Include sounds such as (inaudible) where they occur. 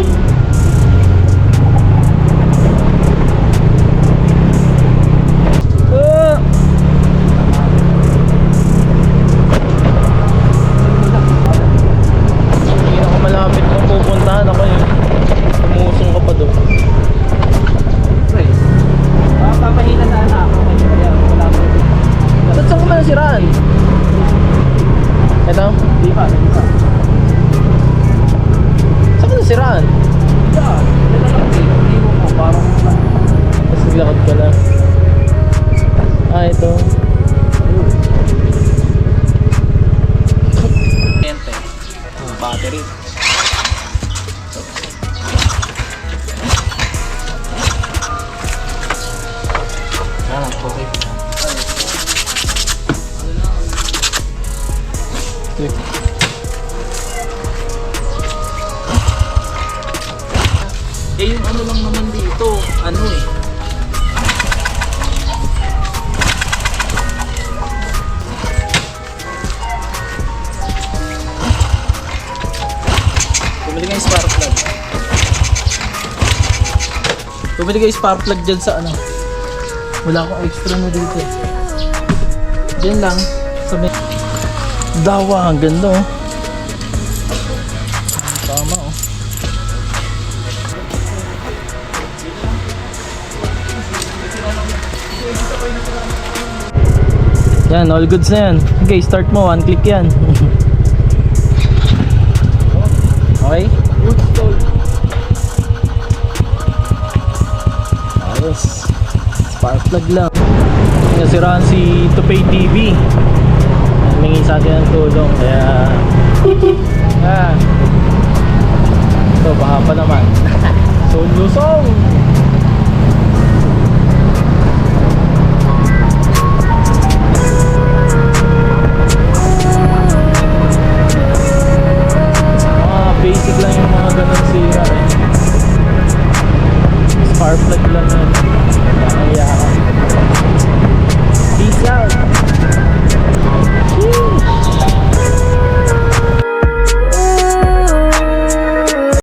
Bakit? Uh. Hindi ako malapit kung pupuntahan ako eh. yun. Tumusong ka pa doon. Sana ako. Ba't saan ko man nasiraan? Ito? Hindi pa, hindi pa nasiraan? Yeah, nilalakiw ko parang tapos naglakad ka lang ah ito ente battery Ah, okay. Okay. Ano eh. Bumili kayo spark plug. Bumili kayo spark plug dyan sa ano. Wala akong extra na dito. eh. Dyan lang. Sa may... Dawa, ang ganda oh. Tama oh. Yan, all goods na yan. Okay, start mo. One click yan. (laughs) okay? Ayos. Spark plug lang. Nasiraan si Tupay TV. Humingi sa atin ng tulong. Kaya... (laughs) Ah. Ito, baka pa naman. (laughs) So, lusong! power lang na